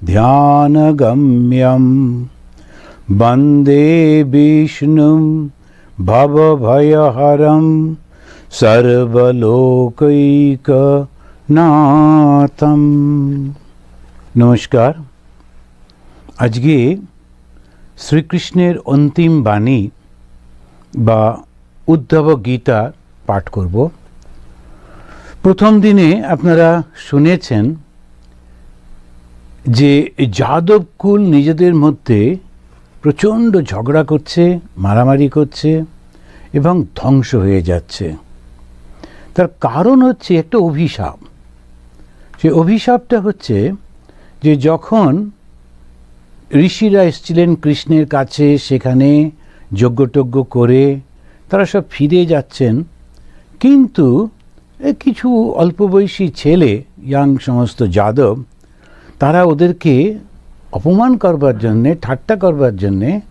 ध्यानगम्यं वन्दे विष्णुं भवभयहरं সর্বলোকৈকনাথম নমস্কার আজকে শ্রীকৃষ্ণের অন্তিম বাণী বা উদ্ধব গীতা পাঠ করব প্রথম দিনে আপনারা শুনেছেন যে যাদবকুল নিজেদের মধ্যে প্রচণ্ড ঝগড়া করছে, মারামারি করছে এবং ধ্বংস হয়ে যাচ্ছে। তার কারণ হচ্ছে একটা অভিশাপ। সে অভিশাপটা হচ্ছে যে যখন ঋষিরা এসেছিলেন কৃষ্ণের কাছে সেখানে যজ্ঞটজ্ঞ করে তারা সব ফিরে যাচ্ছেন, কিন্তু কিছু অল্প বয়সী ছেলে ইয়াং সমস্ত যাদব তারা ওদেরকে অপমান করবার জন্যে, ঠাট্টা করবার জন্যে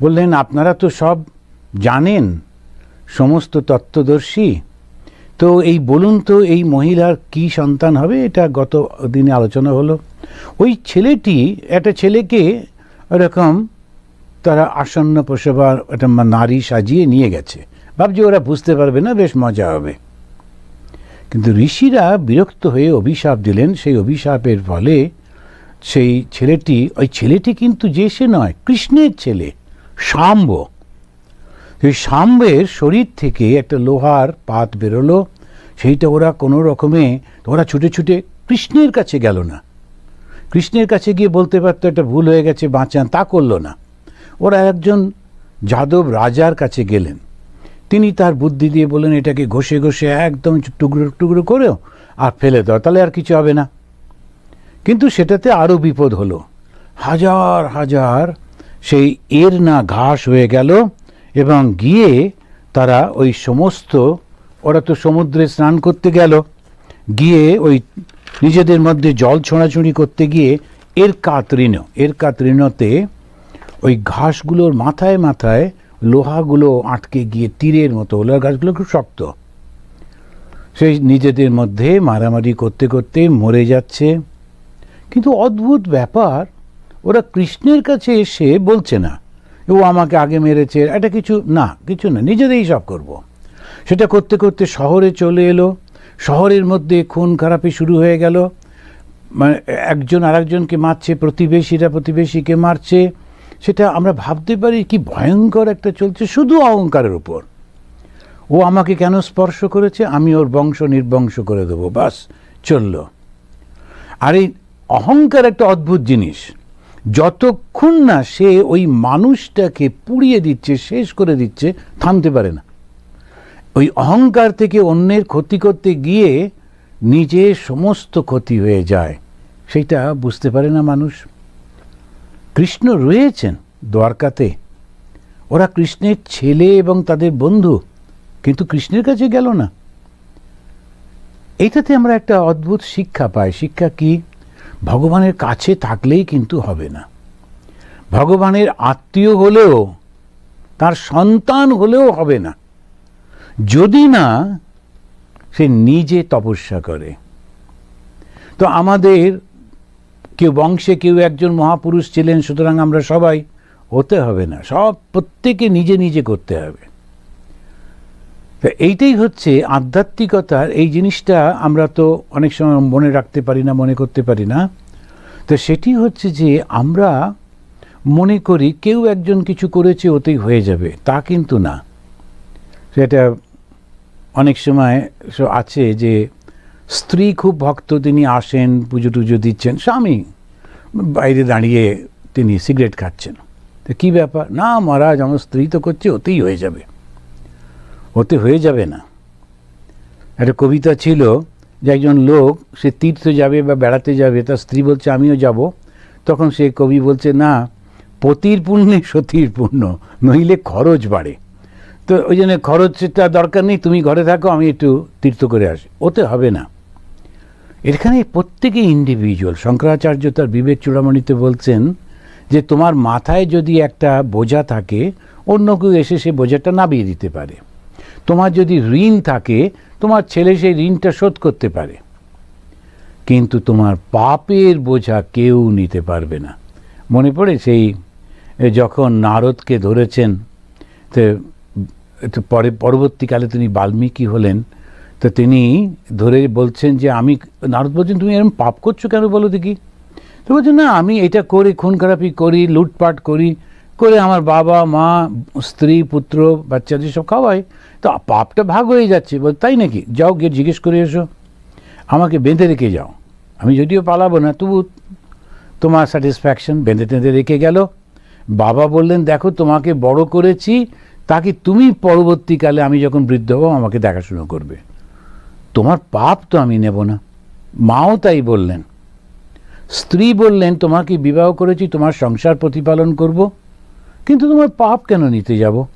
বললেন, আপনারা তো সব জানেন, সমস্ত তত্ত্বদর্শী। তো এই বলুন তো, এই মহিলার কি সন্তান হবে? এটা গত দিনে আলোচনা হলো। ওই ছেলেটি, একটা ছেলেকে এরকম তারা আসন্ন প্রসবার একটা নারী সাজিয়ে নিয়ে গেছে। ভাবছি ওরা বুঝতে পারবে না, বেশ মজা হবে। কিন্তু ঋষিরা বিরক্ত হয়ে অভিশাপ দিলেন। সেই অভিশাপের ফলে সেই ছেলেটি, ওই ছেলেটি কিন্তু যে সে নয়, কৃষ্ণের ছেলে শাম্ব সেই শাম্বের শরীর থেকে একটা লোহার পাত বেরোলো, সেইটা ওরা কোনো রকমে, ওরা ছুটে ছুটে কৃষ্ণের কাছে গেল না। কৃষ্ণের কাছে গিয়ে বলতে পারতো একটা ভুল হয়ে গেছে, বাঁচান। তা করল না। ওরা একজন যাদব রাজার কাছে গেলেন। তিনি তার বুদ্ধি দিয়ে বললেন, এটাকে ঘষে ঘষে একদম টুকরো টুকরো করেও আর ফেলে দাও, তাহলে আর কিছু হবে না। কিন্তু সেটাতে আরও বিপদ হলো। হাজার হাজার সেই এর না ঘাস হয়ে গেল এবং গিয়ে তারা ওই সমস্ত, ওরা তো সমুদ্রে স্নান করতে গেল, গিয়ে ওই নিজেদের মধ্যে জল ছোঁড়াছুঁড়ি করতে গিয়ে এর কাতৃণ এর কাতৃণতে ওই ঘাসগুলোর মাথায় মাথায় লোহাগুলো আটকে গিয়ে তীরের মতো, লোহার ঘাসগুলো খুব শক্ত। সেই নিজেদের মধ্যে মারামারি করতে করতে মরে যাচ্ছে। কিন্তু অদ্ভুত ব্যাপার, ওরা কৃষ্ণের কাছে এসে বলছে না, ও আমাকে আগে মেরেছে, এটা কিছু, না কিছু না নিজেদেরই সব করব। সেটা করতে করতে শহরে চলে এলো, শহরের মধ্যে খুন খারাপি শুরু হয়ে গেল মানে একজন আরেকজনকে মারছে, প্রতিবেশীরা প্রতিবেশীকে মারছে, সেটা আমরা ভাবতে পারি কি ভয়ঙ্কর একটা চলছে শুধু অহংকারের উপর। ও আমাকে কেন স্পর্শ করেছে? আমি ওর বংশ নির্বংশ করে দেবো, বাস, চলল। আর এই অহংকার একটা অদ্ভুত জিনিস। যতক্ষণ না সে ওই মানুষটাকে পুড়িয়ে দিচ্ছে, শেষ করে দিচ্ছে, থামতে পারে না। ওই অহংকার থেকে অন্যের ক্ষতি করতে গিয়ে নিজের সমস্ত ক্ষতি হয়ে যায়। সেটা বুঝতে পারে না মানুষ। কৃষ্ণ রয়েছেন দ্বারকাতে। ওরা কৃষ্ণের ছেলে এবং তাদের বন্ধু, কিন্তু কৃষ্ণের কাছে গেল না। এইটাতে আমরা একটা অদ্ভুত শিক্ষা পাই। শিক্ষা কি? ভগবানের কাছে থাকলেই কিন্তু হবে না। ভগবানের আত্মীয় হলেও, তার সন্তান হলেও হবে না। যদি না, সে নিজে তপস্যা করে। তো আমাদের কেউ বংশে কেউ একজন মহাপুরুষ ছিলেন, সুতরাং আমরা সবাই হতে হবে না, সব প্রত্যেকে নিজে নিজে করতে হবে। তো এইটাই হচ্ছে আধ্যাত্মিকতার, এই জিনিসটা আমরা তো অনেক সময় মনে রাখতে পারি না, মনে করতে পারি না। তো সেটি হচ্ছে যে আমরা মনে করি কেউ একজন কিছু করেছে ওতেই হয়ে যাবে, তা কিন্তু না। সেটা অনেক সময় আছে যে স্ত্রী খুব ভক্ত, তিনি আসেন, পুজো টুজো দিচ্ছেন, স্বামী বাইরে দাঁড়িয়ে তিনি সিগারেট খাচ্ছেন। তো কী ব্যাপার? না মহারাজ, আমার স্ত্রী তো করছে ওতেই হয়ে যাবে। ওতে হয়ে যাবে না। একটা কবিতা ছিল যে একজন লোক, সে তীর্থ যাবে বা বেড়াতে যাবে, তার স্ত্রী বলছে, আমিও যাব। তখন সে কবি বলছে, না, পতির পুণ্যে সতীর পুণ্য, নইলে খরচ বাড়ে। তো ওই জন্য খরচটা দরকার নেই, তুমি ঘরে থাকো, আমি একটু তীর্থ করে আসি। ওতে হবে না। এখানে প্রত্যেকে ইন্ডিভিজুয়াল শঙ্করাচার্য তার বিবেক চূড়ামণিতে বলছেন যে, তোমার মাথায় যদি একটা বোঝা থাকে, অন্য কেউ এসে সে বোঝাটা নামিয়ে দিতে পারে। তোমার যদি ঋণ থাকে, তোমার ছেলে সেই ঋণটা শোধ করতে পারে। কিন্তু তোমার পাপের বোঝা কেউ নিতে পারবে না। মনে পড়ে সেই যখন নারদকে ধরেছেন, তো পরে, পরবর্তীকালে তিনি বাল্মীকি হলেন, তো তিনি ধরে বলছেন যে, আমি, নারদ বলছেন, তুমি এরকম পাপ করছ কেন বলো দেখি? তো বলছেন না, আমি এটা করি খুন খারাপি করি, লুটপাট করি, করে আমার বাবা, মা, স্ত্রী, পুত্র, বাচ্চাদের সব খাওয়াই। তো পাপটা ভাগ হয়ে যাচ্ছে বল তাই নাকি? যাও গিয়ে জিজ্ঞেস করে এসো। আমাকে বেঁধে রেখে যাও। আমি যদিও পালাবো না, তবু তোমার স্যাটিসফ্যাকশন বেঁধে টেঁধে রেখে গেল। বাবা বললেন, দেখো, তোমাকে বড় করেছি, তাকে তুমি পরবর্তীকালে আমি যখন বৃদ্ধ হব, আমাকে দেখাশুনো করবে। তোমার পাপ তো আমি নেব না। মাও তাই বললেন। স্ত্রী বললেন, তোমাকে বিবাহ করেছি, তোমার সংসার প্রতিপালন করব, কিন্তু তোমার পাপ কেন নিতে যাব?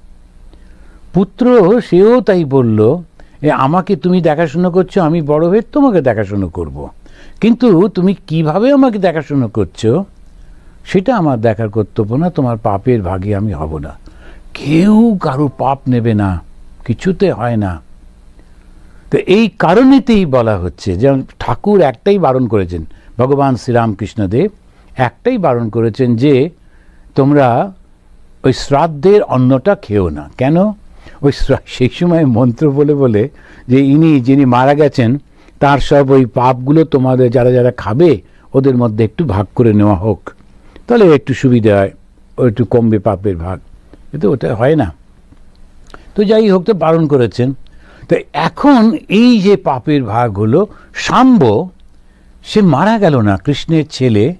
পুত্র সেও তাই বলল, এ, আমাকে তুমি দেখাশুনো করছ, আমি বড় হয়ে তোমাকে দেখাশুনো করব। কিন্তু তুমি কীভাবে আমাকে দেখাশুনো করছ? সেটা আমার দেখার কর্তব্য না, তোমার পাপের ভাগে আমি হব না। কেউ কারও পাপ নেবে না, কিছুতে হয় না। তো এই কারণেতেই বলা হচ্ছে যেমন ঠাকুর একটাই বারণ করেছেন, ভগবান শ্রীরামকৃষ্ণদেব একটাই বারণ করেছেন যে, তোমরা ওই শ্রাদ্ধের অন্নটা খেও না। কেন? ওই সেই সময় মন্ত্র বলে বলে যে ইনি যিনি মারা গেছেন, তার সব ওই পাপগুলো তোমাদের যারা যারা খাবে, ওদের মধ্যে একটু ভাগ করে নেওয়া হোক। তাহলে একটু সুবিধা হয়, ও একটু কমবে পাপের ভাগ। কিন্তু ওটা হয় না। তো যাই হোক, তো বারণ করেছেন। তো এখন এই যে পাপের ভাগ হলো সাম্ব, সে মারা গেল না, কৃষ্ণের ছেলে,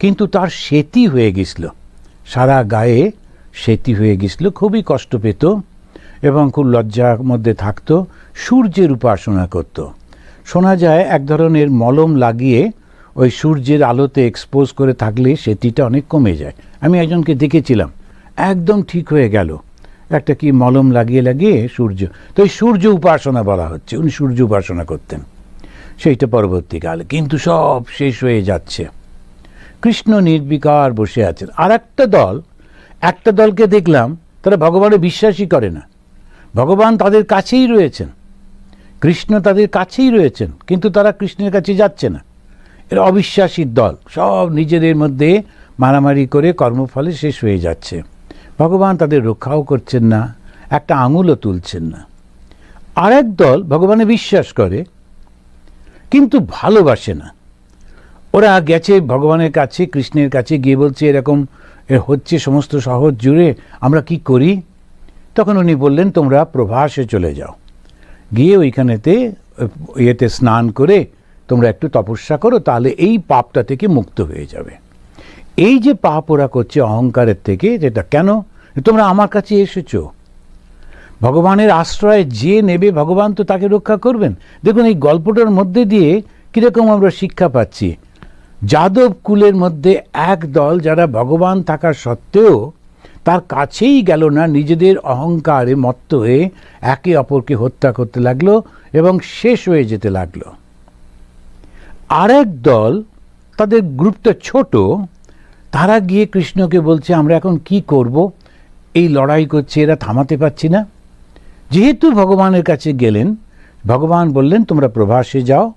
কিন্তু তার সেতি হয়ে গেছিল। সারা গায়ে সেতি হয়ে গেছিল, খুবই কষ্ট পেত। এবং খুব লজ্জার মধ্যে থাকতো, সূর্যের উপাসনা করত। শোনা যায় এক ধরনের মলম লাগিয়ে ওই সূর্যের আলোতে এক্সপোজ করে থাকলে সেতিটা অনেক কমে যায়। আমি একজনকে দেখেছিলাম, একদম ঠিক হয়ে গেল। একটা কি মলম লাগিয়ে লাগিয়ে সূর্য, তো এই সূর্য উপাসনা বলা হচ্ছে, উনি সূর্য উপাসনা করতেন। সেইটা পরবর্তীকালে, কিন্তু সব শেষ হয়ে যাচ্ছে। কৃষ্ণ নির্বিকার বসে আছেন। আর একটা দল, একটা দলকে দেখলাম, তারা ভগবানে বিশ্বাসই করে না। ভগবান তাদের কাছেই রয়েছেন। কৃষ্ণ তাদের কাছেই রয়েছেন, কিন্তু তারা কৃষ্ণের কাছে যাচ্ছে না। এরা অবিশ্বাসীর দল সব নিজেদের মধ্যে মারামারি করে কর্মফলে শেষ হয়ে যাচ্ছে। ভগবান তাদের রক্ষাও করছেন না, একটা আঙুলও তুলছেন না। আর এক দল ভগবানে বিশ্বাস করে, কিন্তু ভালোবাসে না। ওরা গেছে ভগবানের কাছে, কৃষ্ণের কাছে গিয়ে বলছে, এরকম হচ্ছে সমস্ত শহর জুড়ে, আমরা কি করি? তখন উনি বললেন, তোমরা প্রভাসে চলে যাও। গিয়ে ওইখানেতে ইয়েতে স্নান করে তোমরা একটু তপস্যা করো, তাহলে এই পাপটা থেকে মুক্ত হয়ে যাবে। এই যে পাপ ওরা করছে অহংকারের থেকে, যেটা কেন? তোমরা আমার কাছে এসেছ। ভগবানের আশ্রয় যে নেবে, ভগবান তো তাকে রক্ষা করবেন। দেখুন, এই গল্পটার মধ্যে দিয়ে কীরকম আমরা শিক্ষা পাচ্ছি। যাদব কুলের মধ্যে এক দল যারা ভগবান থাকা সত্ত্বেও তার কাছেই গেল না, নিজেদের অহংকারে মত্ত হয়ে একে অপরকে হত্যা করতে লাগল এবং শেষ হয়ে যেতে লাগল। আর এক দল, তাদের গ্রুপটা ছোট, তারা গিয়ে কৃষ্ণকে বলছে, আমরা এখন কি করব? এই লড়াই করছে, এরা থামাতে পারছি না। যেহেতু ভগবানের কাছে গেলেন, ভগবান বললেন, তোমরা প্রভাসে যাও।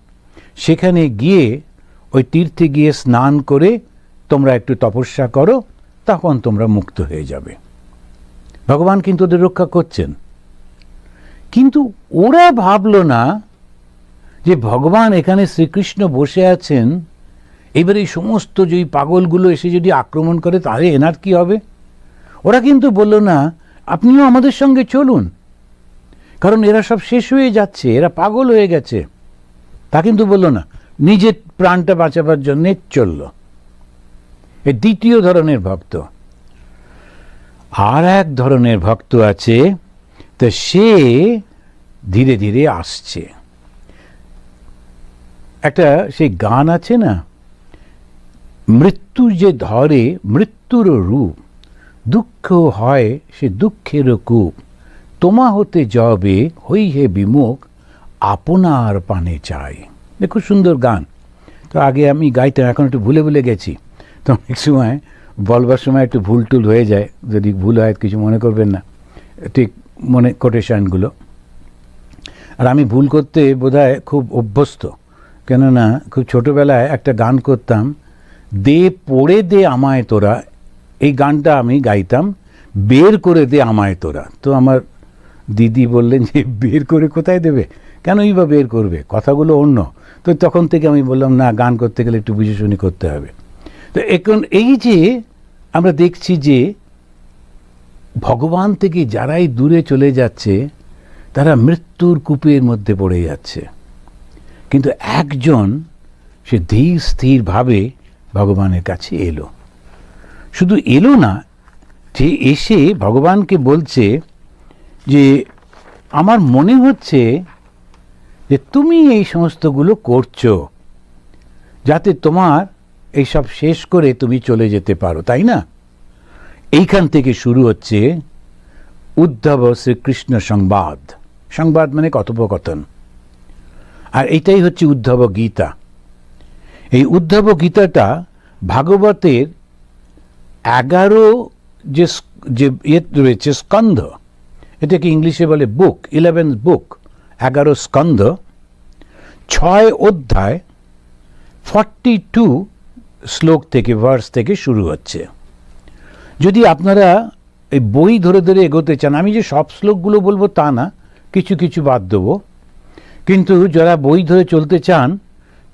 সেখানে গিয়ে ওই তীর্থে গিয়ে স্নান করে তোমরা একটু তপস্যা করো তখন তোমরা মুক্ত হয়ে যাবে। ভগবান কিন্তু ওদের রক্ষা করছেন। কিন্তু ওরা ভাবলো না যে ভগবান এখানে শ্রীকৃষ্ণ বসে আছেন, এবার এই সমস্ত যে পাগলগুলো এসে যদি আক্রমণ করে, তাহলে এনার কি হবে? ওরা কিন্তু বলল না, আপনিও আমাদের সঙ্গে চলুন। কারণ এরা সব শেষ হয়ে যাচ্ছে, এরা পাগল হয়ে গেছে। তা কিন্তু বলল না, নিজের প্রাণটা বাঁচাবার জন্যে চলল। এ দ্বিতীয় ধরনের ভক্ত। আর এক ধরনের ভক্ত আছে, তো সে ধীরে ধীরে আসছে। একটা সেই গান আছে না, মৃত্যু যে ধরে মৃত্যুর রূপ, দুঃখ হয় সে দুঃখের কূপ, তোমা হতে যাবে হই হে বিমুখ, আপনার পানে চাই। দেখো সুন্দর গান। তো আগে আমি গাইতাম, এখন একটু ভুলে ভুলে গেছি। তো অনেক সময় বলবার সময় একটু ভুল টুল হয়ে যায়। যদি ভুল হয়, কিছু মনে করবেন না। ঠিক মনে কোটেশনগুলো আর আমি ভুল করতে বোধহয় খুব অভ্যস্ত। কেননা খুব ছোটোবেলায় একটা গান করতাম, দে পড়ে দে আমায় তোরা। এই গানটা আমি গাইতাম, বের করে দে আমায় তোরা। তো আমার দিদি বললেন যে, বের করে কোথায় দেবে? কেনই বা বের করবে? কথাগুলো অন্য। তো তখন থেকে আমি বললাম, না, গান করতে গেলে একটু বুঝে শুনি করতে হবে। তো এখন এই যে আমরা দেখছি যে ভগবান থেকে যারাই দূরে চলে যাচ্ছে, তারা মৃত্যুর কূপের মধ্যে পড়ে যাচ্ছে। কিন্তু একজন সে ধীর, স্থিরভাবে ভগবানের কাছে এলো। শুধু এলো না, যে এসে ভগবানকে বলছে যে, আমার মনে হচ্ছে যে তুমি এই সমস্তগুলো করছ, যাতে তোমার এইসব শেষ করে তুমি চলে যেতে পারো, তাই না? এইখান থেকে শুরু হচ্ছে উদ্ধব শ্রীকৃষ্ণ সংবাদ। সংবাদ মানে কথোপকথন। আর এইটাই হচ্ছে উদ্ধব গীতা। এই উদ্ধব গীতাটা ভাগবতের এগারো যে যে ইয়ে রয়েছে, স্কন্ধ, এটাকে ইংলিশে বলে বুক ইলেভেন বুক, এগারো স্কন্ধ, ছয় অধ্যায় ফর্টি টু শ্লোক থেকে, ভার্স থেকে শুরু হচ্ছে। যদি আপনারা এই বই ধরে ধরে এগোতে চান, আমি যে সব শ্লোকগুলো বলব তা না, কিছু কিছু বাদ দেবো। কিন্তু যারা বই ধরে চলতে চান,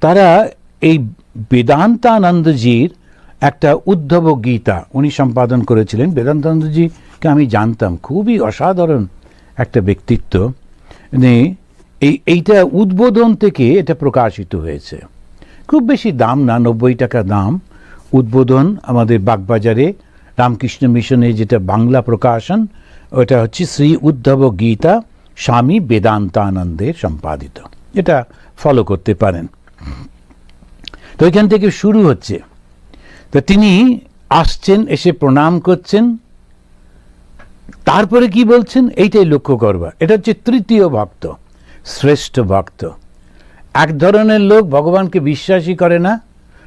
তারা এই বেদান্তানন্দজির একটা উদ্ধব গীতা উনি সম্পাদন করেছিলেন। বেদান্তানন্দজিকে আমি জানতাম, খুবই অসাধারণ একটা ব্যক্তিত্ব। এই, এইটা উদ্বোধন থেকে এটা প্রকাশিত হয়েছে। খুব বেশি দাম না, নব্বই টাকা দাম। উদ্বোধন আমাদের বাগবাজারে রামকৃষ্ণ মিশনে যেটা বাংলা প্রকাশন, ওটা হচ্ছে শ্রী উদ্ধব গীতা স্বামী বেদান্তানন্দের সম্পাদিত। এটা ফলো করতে পারেন। তো এখান থেকে শুরু হচ্ছে। তো তিনি আসছেন, এসে প্রণাম করছেন। তারপরে কি বলছেন? এইটাই লক্ষ্য করবা এটা হচ্ছে তৃতীয় ভক্ত, শ্রেষ্ঠ ভক্ত। এক ধরনের লোক ভগবানকে বিশ্বাসই করে না।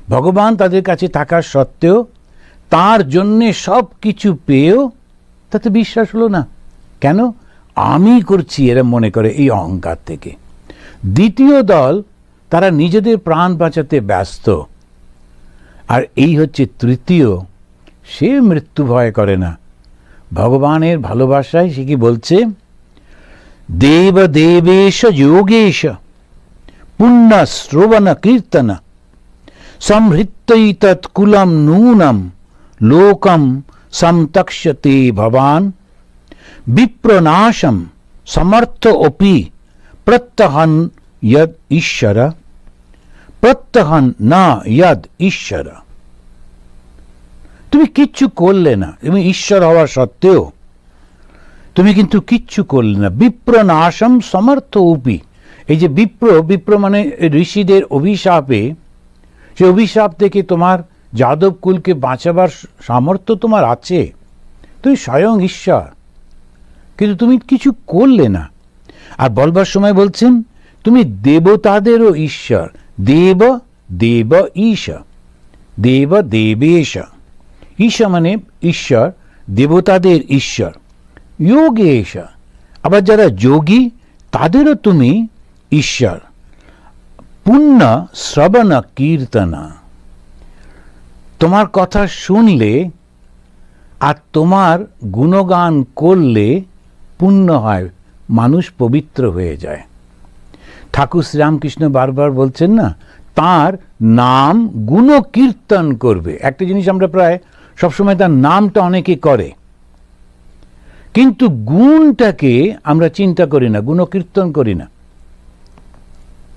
ভগবান তাদের কাছে থাকার সত্ত্বেও তার জন্যে সব কিছু পেয়েও তাতে বিশ্বাস হলো না। কেন? আমি করছি, এরা মনে করে এই অহংকার থেকে। দ্বিতীয় দল, তারা নিজেদের প্রাণ বাঁচাতে ব্যস্ত। আর এই হচ্ছে তৃতীয়, সে মৃত্যু ভয় করে না। ভগবানের ভালোবাসায় সে কি বলছে? দেব দেবেশ যোগেশ। পুণ্যা শ্রবণা কীর্তনা সংহৃত্যৈতৎ কুলম নূনম লোকম সমতক্ষ্যতে ভবান বিপ্রনাশম সমর্থ অপি প্রত্যহন ইয়দ ঈশ্বর প্রত্যহন না ইয়দ ঈশ্বর তুমি কিচ্ছু করলে না। তুমি ঈশ্বর হওয়া সত্ত্বেও। তুমি কিন্তু কিচ্ছু করলে না। বিপ্রনাশম সমর্থ উপি। এই যে বিপ্র বিপ্র মানে ঋষিদের অভিশাপে সে অভিশাপ থেকে তোমার যাদব কুলকে বাঁচাবার সামর্থ্য তোমার আছে। তুমি স্বয়ং ঈশ্বর। কিন্তু তুমি কিছু করলে না। আর বলবার সময় বলছেন, তুমি দেবতাদেরও ঈশ্বর। দেব দেব ঈশ। দেব, দেবেশ। ঈশ মানে ঈশ্বর, দেবতাদের ঈশ্বর। যোগেশ। আবার যারা যোগী, তাদেরও তুমি ঈশ্বর পুণ্য শ্রবণ কীর্তনা তোমার কথা শুনলে আর তোমার গুণগান করলে পুণ্য হয়, মানুষ পবিত্র হয়ে যায়। ঠাকুর শ্রীরামকৃষ্ণ বারবার বলছেন না, তার নাম গুণ কীর্তন করবে। একটা জিনিস আমরা প্রায় সবসময় তার নামটা অনেকে করে। কিন্তু গুণটাকে আমরা চিন্তা করি না, গুণকীর্তন করি না।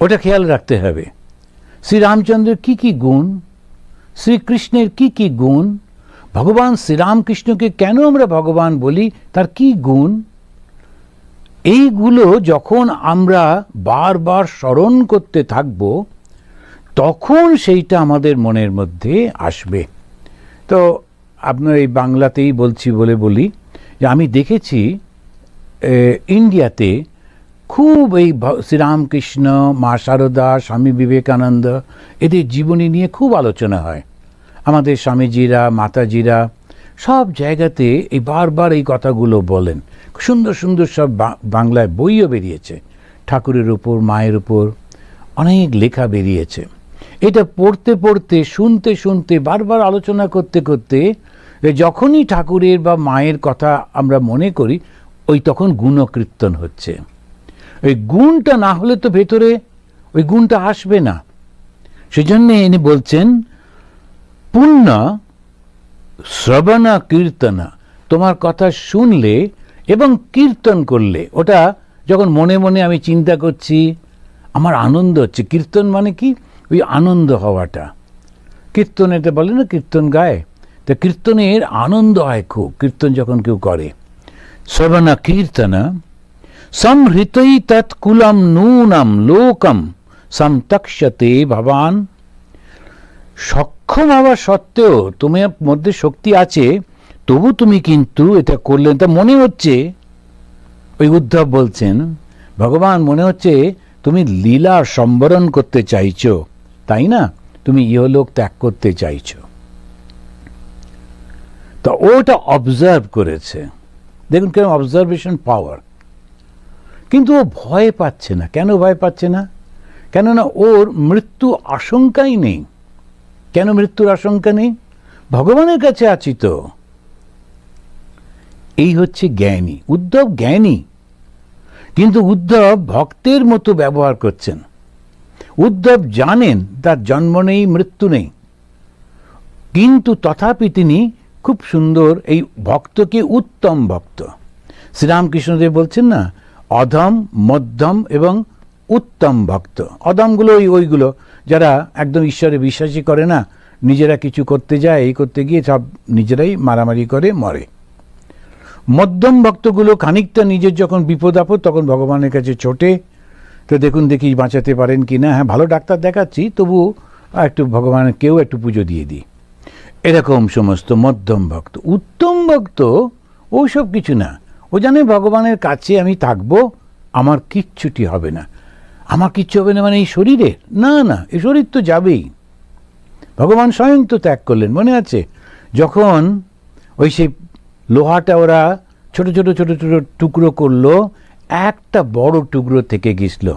ওটা খেয়াল রাখতে হবে। শ্রীরামচন্দ্রের কি কি গুণ? শ্রীকৃষ্ণের কি কি গুণ? ভগবান শ্রীরামকৃষ্ণকে কেন আমরা ভগবান বলি? তার কি গুণ? এইগুলো যখন আমরা বারবার স্মরণ করতে থাকব, তখন সেইটা আমাদের মনের মধ্যে আসবে। তো আপনার এই বাংলাতেই বলছি বলে বলি যে আমি দেখেছি ইন্ডিয়াতে খুব এই শ্রীরামকৃষ্ণ, মা শারদা স্বামী বিবেকানন্দ, এদের জীবনী নিয়ে খুব আলোচনা হয়। আমাদের স্বামীজিরা, মাতাজিরা সব জায়গাতে এই বারবার এই কথাগুলো বলেন। সুন্দর সুন্দর সব বাংলায় বইও বেরিয়েছে। ঠাকুরের উপর, মায়ের উপর অনেক লেখা বেরিয়েছে। এটা পড়তে পড়তে, শুনতে শুনতে, বারবার আলোচনা করতে করতে যখনই ঠাকুরের বা মায়ের কথা আমরা মনে করি, ওই তখন গুণকীর্তন হচ্ছে। ওই গুণটা না হলে তো ভেতরে ওই গুণটা আসবে না। সেজন্য ইনি বলছেন, পুণ্য শ্রবণা কীর্তনা। তোমার কথা শুনলে এবং কীর্তন করলে, ওটা যখন মনে মনে আমি চিন্তা করছি, আমার আনন্দ হচ্ছে। কীর্তন মানে কি? ওই আনন্দ হওয়াটা। কীর্তন এটা বলে না, কীর্তন গায়। তা কীর্তনের আনন্দ হয় খুব, কীর্তন যখন কেউ করে। শ্রবণা কীর্তন সংহৃতই তৎকুলম নূনম লোকম সমতক্ষতে ভবান সক্ষম হওয়া সত্ত্বেও তোমার মধ্যে শক্তি আছে, তবু তুমি কিন্তু এটা করলে তা মনে হচ্ছে, ওই উদ্ধব বলছেন, ভগবান মনে হচ্ছে তুমি লীলা সম্বরণ করতে চাইছো, তাই না? তুমি ইহলোক ত্যাগ করতে চাইছো। তা ওটা অবজার্ভ করেছে। দেখুন কেন অবজারভেশন পাওয়ার কিন্তু ও ভয় পাচ্ছে না। কেন ভয় পাচ্ছে না? কেননা ওর মৃত্যু আশঙ্কাই নেই। কেন মৃত্যুর আশঙ্কা নেই? ভগবানের কাছে আছি তো। এই হচ্ছে জ্ঞানী। উদ্ধব জ্ঞানী। কিন্তু উদ্ধব ভক্তের মতো ব্যবহার করছেন। উদ্ধব জানেন তার জন্ম নেই, মৃত্যু নেই। কিন্তু তথাপি তিনি খুব সুন্দর এই ভক্তকে উত্তম ভক্ত। শ্রীরামকৃষ্ণদেব বলছেন না অধম, মধ্যম এবং উত্তম ভক্ত। অধমগুলো ওই ওইগুলো যারা একদম ঈশ্বরে বিশ্বাসী করে না, নিজেরা কিছু করতে যায়, এই করতে গিয়ে সব নিজেরাই মারামারি করে মরে। মধ্যম ভক্তগুলো খানিকটা নিজের যখন বিপদ আপদ, তখন ভগবানের কাছে ছোটে। তো দেখুন, দেখি বাঁচাতে পারেন কি না। হ্যাঁ ভালো ডাক্তার দেখাচ্ছি, তবু একটু ভগবানের কেউ একটু পুজো দিয়ে দিই। এরকম সমস্ত মধ্যম ভক্ত। উত্তম ভক্ত ওসব কিছু না। ও জানে ভগবানের কাছে আমি থাকব, আমার কিচ্ছুটি হবে না। আমার কিচ্ছু হবে না মানে এই শরীরে? না না, এই শরীর তো যাবেই। ভগবান স্বয়ং তো ত্যাগ করলেন, মনে আছে? যখন ওই সেই লোহাটা ওরা ছোট ছোট ছোট ছোট টুকরো করল, একটা বড় টুকরো থেকে গেছিল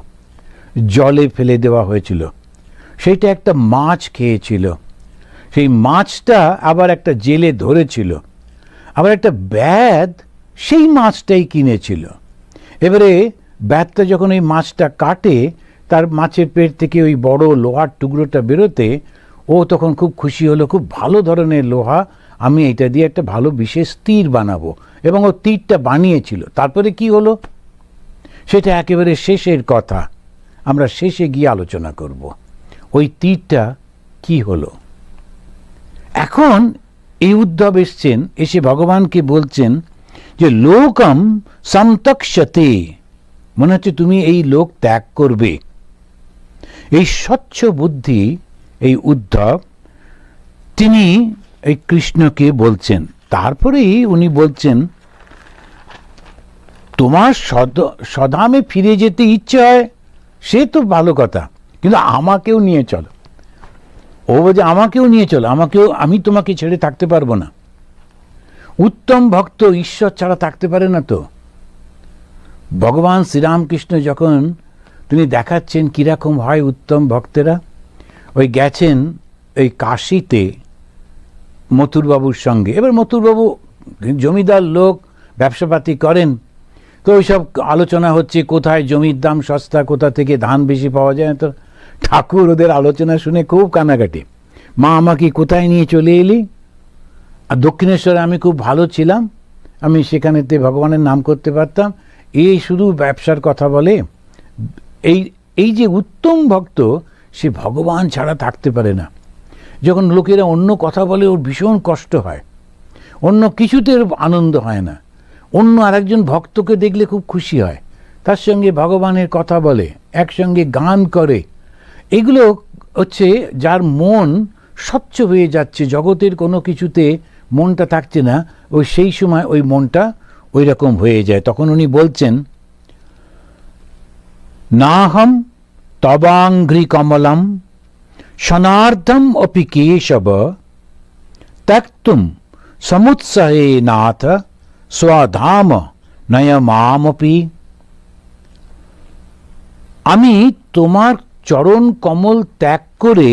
জলে ফেলে দেওয়া হয়েছিল। সেইটা একটা মাছ খেয়েছিল। সেই মাছটা আবার একটা জেলে ধরেছিল। আবার একটা ব্যাদ সেই মাছটাই কিনেছিল। এবারে ব্যাদটা যখন ওই মাছটা কাটে, তার মাছের পেট থেকে ওই বড় লোহার টুকরোটা বেরোতে, ও তখন খুব খুশি হলো, খুব ভালো ধরনের লোহা, আমি এটা দিয়ে একটা ভালো বিশেষ তীর বানাবো। এবং ও তীরটা বানিয়েছিল। তারপরে কি হলো? সেটা একেবারে শেষের কথা। আমরা শেষে গিয়ে আলোচনা করব। ওই তীরটা কি হলো? এখন এই উদ্ধব এসছেন, এসে ভগবানকে বলছেন যে লোকম সমতক্ষতে মনে হচ্ছে তুমি এই লোক ত্যাগ করবে। এই স্বচ্ছ বুদ্ধি, এই উদ্ধব, তিনি এই কৃষ্ণকে বলছেন। তারপরেই উনি বলছেন, তোমার সদ সদামে ফিরে যেতে ইচ্ছে হয়, সে তো ভালো কথা, কিন্তু আমাকেও নিয়ে চলো। ও বলছে, আমাকেও নিয়ে চলো, আমাকেও, আমি তোমাকে ছেড়ে থাকতে পারব না। উত্তম ভক্ত ঈশ্বর ছাড়া থাকতে পারে না তো। ভগবান শ্রীরামকৃষ্ণ যখন তিনি দেখাচ্ছেন কীরকম হয় উত্তম ভক্তেরা, ওই গেছেন ওই কাশিতে মথুরবাবুর সঙ্গে। এবার মথুরবাবু জমিদার লোক, ব্যবসাপাতি করেন, তো ওইসব আলোচনা হচ্ছে, কোথায় জমির দাম সস্তা, কোথা থেকে ধান বেশি পাওয়া যায় তো। ঠাকুর ওদের আলোচনা শুনে খুব কানাকাটি মা আমাকে কোথায় নিয়ে চলে এলি? আর দক্ষিণেশ্বরে আমি খুব ভালো ছিলাম। আমি সেখানেতে ভগবানের নাম করতে পারতাম। এই শুধু ব্যবসার কথা বলে, এই এই যে উত্তম ভক্ত, সে ভগবান ছাড়া থাকতে পারে না। যখন লোকেরা অন্য কথা বলে, ওর ভীষণ কষ্ট হয়। অন্য কিছুতে আনন্দ হয় না। অন্য আরেকজন ভক্তকে দেখলে খুব খুশি হয়। তার সঙ্গে ভগবানের কথা বলে, একসঙ্গে গান করে। এগুলো হচ্ছে, যার মন স্বচ্ছ হয়ে যাচ্ছে। জগতের কোনো কিছুতে মনটা থাকছে না, ওই সেই সময় ওই মনটা ওই রকম হয়ে যায়। তখন উনি বলছেন, নাহম তবাঙ্ঘ্রি কমলম শনার্ধম অপি কেশব ত্যক্তুম সমুৎসাহে নাথ, স্বধাম নয়মামপি। আমি তোমার চরণ কমল ত্যাগ করে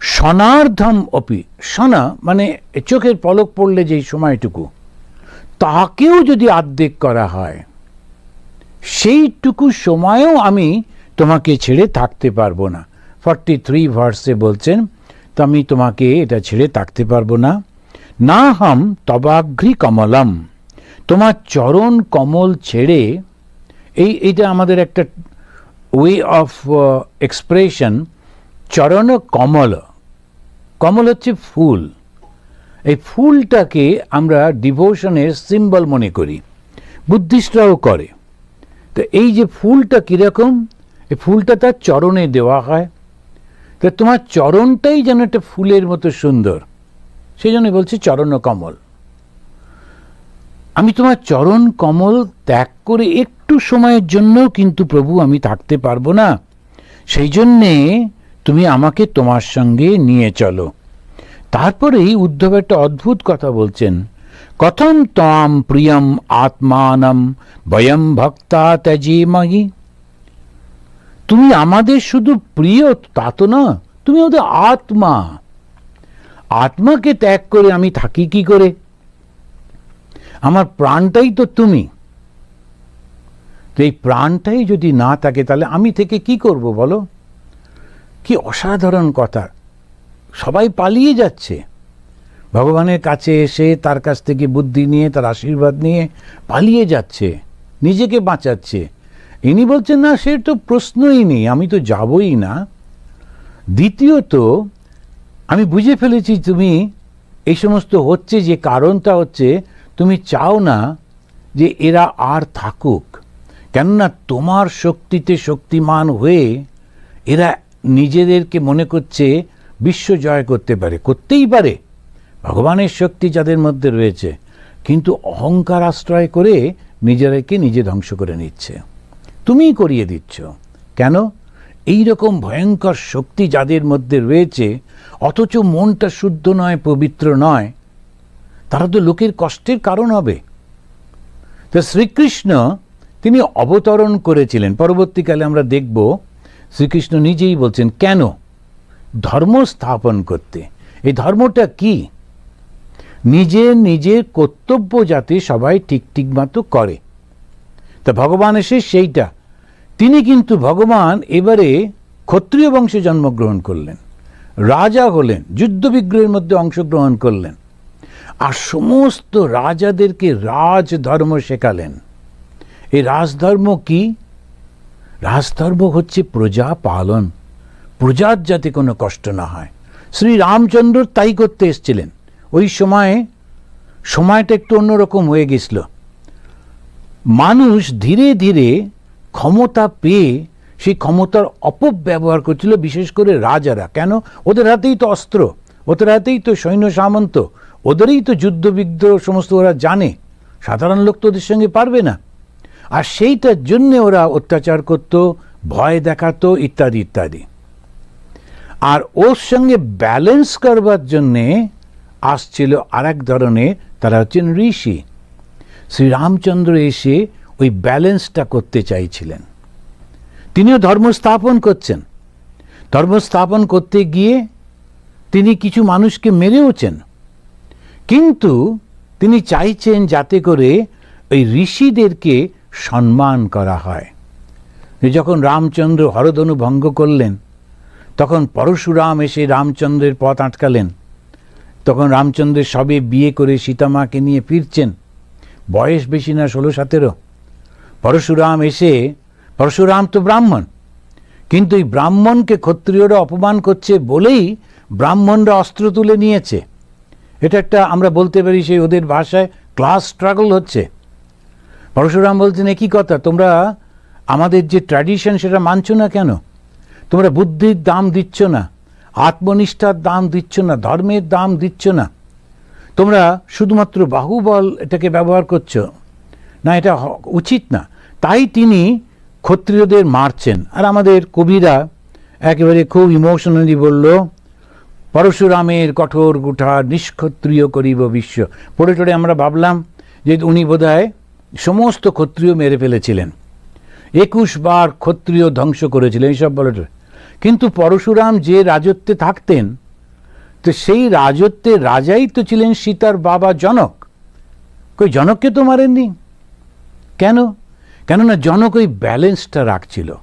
সনার্ধম অপি সনা মানে চোখের পলক পড়লে যেই সময়টুকু, তাকেও যদি আর্ধেক করা হয়, সেইটুকু সময়েও আমি তোমাকে ছেড়ে থাকতে পারব না। ফর্টি থ্রি ভার্সে বলছেন তো আমি তোমাকে এটা ছেড়ে থাকতে পারব না। না হাম তবাঘ্রি কমলম। তোমার চরণ কমল ছেড়ে, এই এটা আমাদের একটা ওয়ে অফ এক্সপ্রেশন চরণ কমল। কমল হচ্ছে ফুল। এই ফুলটাকে আমরা ডিভোশনের সিম্বল মনে করি। বুদ্ধিস্টরাও করে। তো এই যে ফুলটা কীরকম? এই ফুলটা তার চরণে দেওয়া হয়। তো তোমার চরণটাই যেন একটা ফুলের মতো সুন্দর। সেই জন্য বলছি চরণ কমল। আমি তোমার চরণ কমল ত্যাগ করে একটু সময়ের জন্য কিন্তু প্রভু আমি থাকতে পারব না। সেই জন্যে তুমি আমাকে তোমার সঙ্গে নিয়ে চলো। তারপরেই উদ্ধব একটা অদ্ভুত কথা বলছেন। কথম তাম প্রিয়ম আত্মানম বয়ম ভক্তা ত্যাজিমহি তুমি আমাদের শুধু প্রিয়, তা তো না, তুমি ওদের আত্মা। আত্মাকে ত্যাগ করে আমি থাকি কি করে? আমার প্রাণটাই তো তুমি। তো এই প্রাণটাই যদি না থাকে, তাহলে আমি থেকে কি করব বলো? কি অসাধারণ কথা। সবাই পালিয়ে যাচ্ছে। ভগবানের কাছে এসে তার কাছ থেকে বুদ্ধি নিয়ে, তার আশীর্বাদ নিয়ে পালিয়ে যাচ্ছে, নিজেকে বাঁচাচ্ছে। ইনি বলছেন, না, সে তো প্রশ্নই নেই, আমি তো যাবই না। দ্বিতীয়ত, আমি বুঝে ফেলেছি তুমি এই সমস্ত হচ্ছে, যে কারণটা হচ্ছে, তুমি চাও না যে এরা আর থাকুক। কেননা তোমার শক্তিতে শক্তিমান হয়ে এরা নিজেদেরকে মনে করছে বিশ্ব জয় করতে পারে, করতেই পারে। ভগবানের শক্তি যাদের মধ্যে রয়েছে, কিন্তু অহংকার আশ্রয় করে নিজেদেরকে নিজে ধ্বংস করে নিচ্ছে। তুমিই করিয়ে দিচ্ছ। কেন? এই রকম ভয়ঙ্কর শক্তি যাদের মধ্যে রয়েছে, অথচ মনটা শুদ্ধ নয়, পবিত্র নয়, তারা তো লোকের কষ্টের কারণ হবে। তো শ্রীকৃষ্ণ, তিনি অবতরণ করেছিলেন। পরবর্তীকালে আমরা দেখব শ্রীকৃষ্ণ নিজেই বলছেন, কেন? ধর্ম স্থাপন করতে। এই ধর্মটা কি? নিজের নিজের কর্তব্য যাতে সবাই ঠিক ঠিক মতো করে। তা ভগবান এসে সেইটা। তিনি কিন্তু ভগবান এবারে ক্ষত্রিয় বংশে জন্মগ্রহণ করলেন। রাজা হলেন, যুদ্ধ বিগ্রহের মধ্যে অংশগ্রহণ করলেন। আর সমস্ত রাজাদেরকে রাজধর্ম শেখালেন। এই রাজধর্ম কি? রাজধর্ম হচ্ছে প্রজা পালন। প্রজার যাতে কোনো কষ্ট না হয়। শ্রী রামচন্দ্র তাই করতে এসছিলেন। ওই সময়ে সময়টা একটু অন্যরকম হয়ে গেছিল। মানুষ ধীরে ধীরে ক্ষমতা পেয়ে সেই ক্ষমতার অপব্যবহার করছিল, বিশেষ করে রাজারা। কেন? ওদের হাতেই তো অস্ত্র, ওদের হাতেই তো সৈন্য সামন্ত, ওদেরই তো যুদ্ধ বিগ্রহ সমস্ত ওরা জানে। সাধারণ লোক তো ওদের সঙ্গে পারবে না। আর সেইটার জন্যে ওরা অত্যাচার করত, ভয় দেখাতো, ইত্যাদি ইত্যাদি। আর ওর সঙ্গে ব্যালেন্স করবার জন্যে আসছিল আর এক ধরনের, তারা হচ্ছেন ঋষি। শ্রীরামচন্দ্র এসে ওই ব্যালেন্সটা করতে চাইছিলেন। তিনিও ধর্ম স্থাপন করছেন। ধর্ম স্থাপন করতে গিয়ে তিনি কিছু মানুষকে মেরেওছেন। কিন্তু তিনি চাইছেন যাতে করে ওই ঋষিদেরকে সম্মান করা হয়। যখন রামচন্দ্র হরধনু ভঙ্গ করলেন, তখন পরশুরাম এসে রামচন্দ্রের পথ আটকালেন। তখন রামচন্দ্রের সবে বিয়ে করে সীতামাকে নিয়ে ফিরছেন। বয়স বেশি না ষোলো সতেরো। পরশুরাম এসে, পরশুরাম তো ব্রাহ্মণ। কিন্তু এই ব্রাহ্মণকে ক্ষত্রিয়রা অপমান করছে বলেই ব্রাহ্মণরা অস্ত্র তুলে নিয়েছে। এটা একটা, আমরা বলতে পারি সেই ওদের ভাষায় ক্লাস স্ট্রাগল হচ্ছে। পরশুরাম বলছেন একই কথা? তোমরা আমাদের যে ট্র্যাডিশন সেটা মানছো না কেন? তোমরা বুদ্ধির দাম দিচ্ছ না, আত্মনিষ্ঠার দাম দিচ্ছ না, ধর্মের দাম দিচ্ছ না। তোমরা শুধুমাত্র বাহুবল এটাকে ব্যবহার করছ। না, এটা উচিত না। তাই তিনি ক্ষত্রিয়দের মারছেন। আর আমাদের কবিরা একেবারে খুব ইমোশনালি বলল, পরশুরামের কঠোর গুঠার নিষ্ক্ষত্রিয় করিব বিশ্ব। পড়ে টড়ে আমরা ভাবলাম যে উনি বোধহয় সমস্ত ক্ষত্রিয় মেরে ফেলেছিলেন। একুশ বার ক্ষত্রিয় ধ্বংস করেছিলেন, এইসব বলে কিন্তু পরশুরাম যে রাজত্বে থাকতেন, তো সেই রাজত্বে রাজাই তো ছিলেন সীতার বাবা জনক। কই জনককে তো মারেননি? কেন? কেননা জনক ওই ব্যালেন্সটা রাখছিল।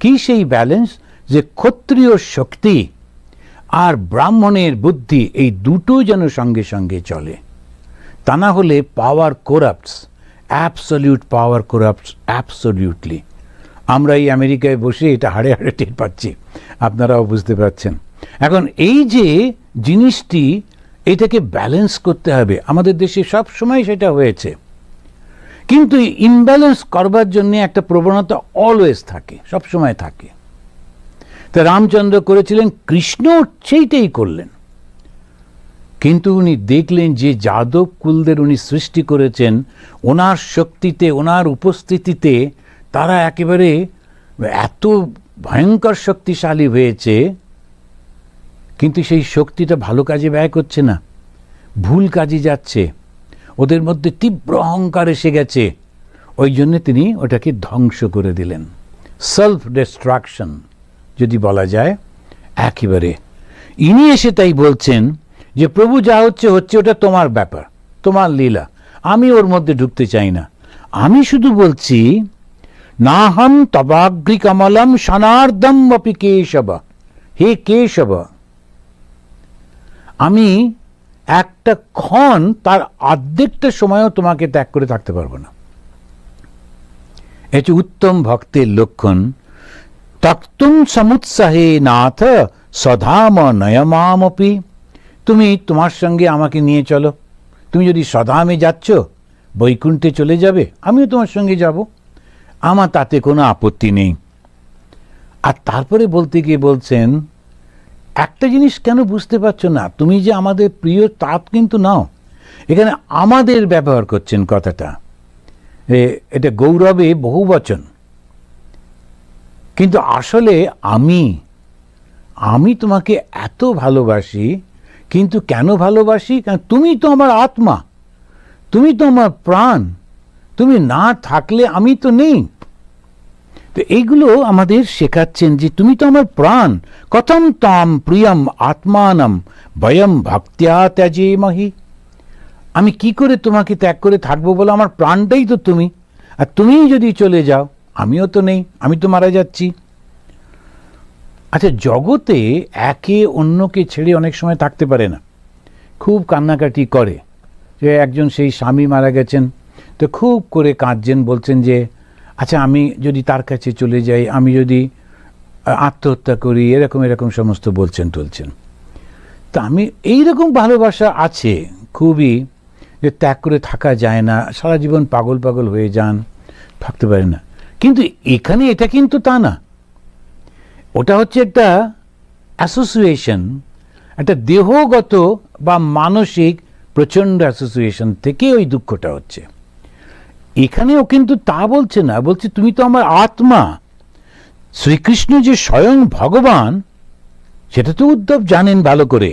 কি সেই ব্যালেন্স? যে ক্ষত্রিয় শক্তি আর ব্রাহ্মণের বুদ্ধি এই দুটো যেন সঙ্গে সঙ্গে চলে। তা না হলে পাওয়ার কোরাপ্টস অ্যাবসলিউট পাওয়ার কোরাপ্টস অ্যাবসলিউটলি আমরা এই আমেরিকায় বসে এটা হাড়ে হাড়ে টের পাচ্ছি। আপনারাও বুঝতে পারছেন। এখন এই যে জিনিসটি, এটাকে ব্যালেন্স করতে হবে, আমাদের দেশে সব সময় সেটা হয়েছে। কিন্তু ইমব্যালেন্স করবার জন্য একটা প্রবণতা অলওয়েজ থাকে, সব সময় থাকে। তা রামচন্দ্র করেছিলেন, কৃষ্ণ সেইটাই করলেন। কিন্তু উনি দেখলেন যে যাদব কুলদের উনি সৃষ্টি করেছেন, ওনার শক্তিতে, ওনার উপস্থিতিতে তারা একেবারে এত ভয়ঙ্কর শক্তিশালী হয়েছে, কিন্তু সেই শক্তিটা ভালো কাজে ব্যয় করছে না, ভুল কাজে যাচ্ছে, ওদের মধ্যে তীব্র অহংকার এসে গেছে, ওই জন্য তিনি ওটাকে ধ্বংস করে দিলেন। সেলফ ডিস্ট্রাকশন যদি বলা যায়, একেবারে। ইনি এসে তাই বলছেন যে প্রভু যা হচ্ছে হচ্ছে ওটা তোমার ব্যাপার, তোমার লীলা। আমি ওর মধ্যে ঢুকতে চাই না। আমি শুধু বলছি, নাহম তবাগ্রি কমলম সনার্দম অপি কেশব। হে কেশব, আমি একটা ক্ষণ তার অর্ধেকটা সময়ও তোমাকে ত্যাগ করে থাকতে পারব না। এটি উত্তম ভক্তের লক্ষণ। তক্তুম সমুৎসাহে নাথ সধাম নয়মামপি। তুমি তোমার সঙ্গে আমাকে নিয়ে চলো। তুমি যদি সদামে যাচ্ছ, বৈকুণ্ঠে চলে যাবে, আমিও তোমার সঙ্গে যাব। আমার তাতে কোনো আপত্তি নেই। আর তারপরে বলতে গিয়ে বলছেন, একটা জিনিস কেন বুঝতে পারছ না? তুমি যে আমাদের প্রিয় তা কিন্তু নাও। এখানে আমাদের ব্যবহার করছেন কথাটা। এটা গৌরবে বহু বচন। কিন্তু আসলে আমি আমি তোমাকে এত ভালোবাসি কিন্তু কেন ভালোবাসি? কারণ তুমি তো আমার আত্মা, তুমি তো আমার প্রাণ, তুমি না থাকলে আমি তো নেই। তো এইগুলো আমাদের শেখাচ্ছেন যে তুমি তো আমার প্রাণ। কথম তাম প্রিয়ম আত্মানম ভয়ম ভক্ত্যা ত্যাজে মহি। আমি কি করে তোমাকে ত্যাগ করে থাকব বলে? আমার প্রাণটাই তো তুমি। আর তুমিই যদি চলে যাও, আমিও তো নেই, আমি তো মারা যাচ্ছি। আচ্ছা জগতে একে অন্যকে ছেড়ে অনেক সময় থাকতে পারে না। খুব কান্নাকাটি করে যে একজন সেই স্বামী মারা গেছেন, তো খুব করে কাঁদছেন, বলছেন যে আচ্ছা আমি যদি তার কাছে চলে যাই, আমি যদি আত্মহত্যা করি, এরকম এরকম সমস্ত বলছেন টলছেন তা আমি, এইরকম ভালোবাসা আছে, খুবই, যে ত্যাগ করে থাকা যায় না, সারা জীবন পাগল পাগল হয়ে যান, থাকতে পারে না। কিন্তু এখানে এটা কিন্তু তা না। ওটা হচ্ছে একটা অ্যাসোসিয়েশন একটা দেহগত বা মানসিক প্রচণ্ড অ্যাসোসিয়েশন থেকে ওই দুঃখটা হচ্ছে। এখানেও কিন্তু তা বলছে না, বলছে তুমি তো আমার আত্মা। শ্রীকৃষ্ণ যে স্বয়ং ভগবান, সেটা তো উদ্ধব জানেন ভালো করে।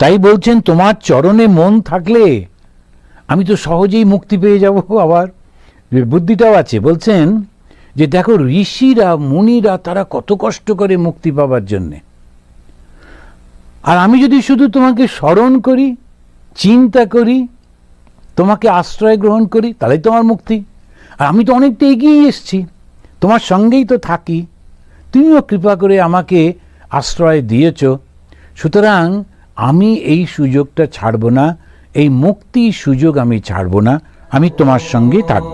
তাই বলছেন, তোমার চরণে মন থাকলে আমি তো সহজেই মুক্তি পেয়ে যাব আবার। বুদ্ধিটাও আছে, বলছেন যে দেখো ঋষিরা, মুনিরা তারা কত কষ্ট করে মুক্তি পাবার জন্যে। আর আমি যদি শুধু তোমাকে স্মরণ করি, চিন্তা করি, তোমাকে আশ্রয় গ্রহণ করি তাহলেই তোমার মুক্তি। আর আমি তো অনেকটা এগিয়ে এসছি, তোমার সঙ্গেই তো থাকি। তুমিও কৃপা করে আমাকে আশ্রয় দিয়েছ। সুতরাং আমি এই সুযোগটা ছাড়ব না, এই মুক্তির সুযোগ আমি ছাড়ব না, আমি তোমার সঙ্গেই থাকব।